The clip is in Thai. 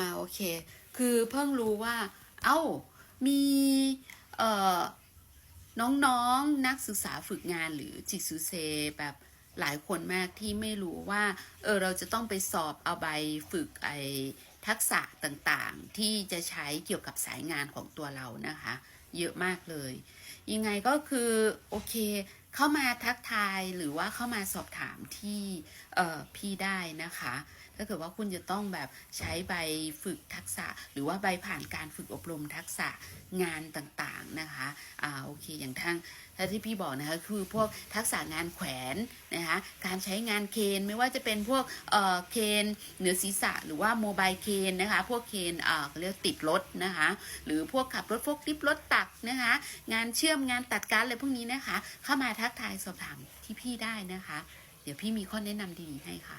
มาโอเค คือเพิ่งรู้ว่า เอ้า มีเอ่อน้องๆนนักศึกษาฝึกงานหรือจิตสุเซแบบหลายคนมากที่ไม่รู้ว่า เออเราจะต้องไปสอบเอาใบฝึกไอทักษะต่างๆ ที่จะใช้เกี่ยวกับสายงานของตัวเรานะคะ เยอะมากเลย ยังไงก็คือ โอเค เข้ามาทักทายหรือว่าเข้ามาสอบถามที่พี่ได้นะคะถ้าเกิดว่าคุณจะต้องแบบใช้ใบฝึกทักษะ หรือว่าใบผ่านการฝึกอบรมทักษะงานต่างๆนะ อ่าโอเคอย่างทั้งถ้าที่พี่บอกนะคะคือพวกทักษะงานแขวนนะคะการใช้งานเคนไม่ว่าจะเป็นพวกเอ่อเคนเหนือศีรษะหรือว่าโมบายเคนนะคะพวกเคนเอ่าเรียกติดรถนะคะหรือพวกขับรถพวกลิฟรถตักนะคะงานเชื่อมงานตัดการอะไรพวกนี้นะคะ เข้ามาทักทายสอบถามที่พี่ได้นะคะ เดี๋ยวพี่มีข้อแนะนำดีๆให้ค่ะ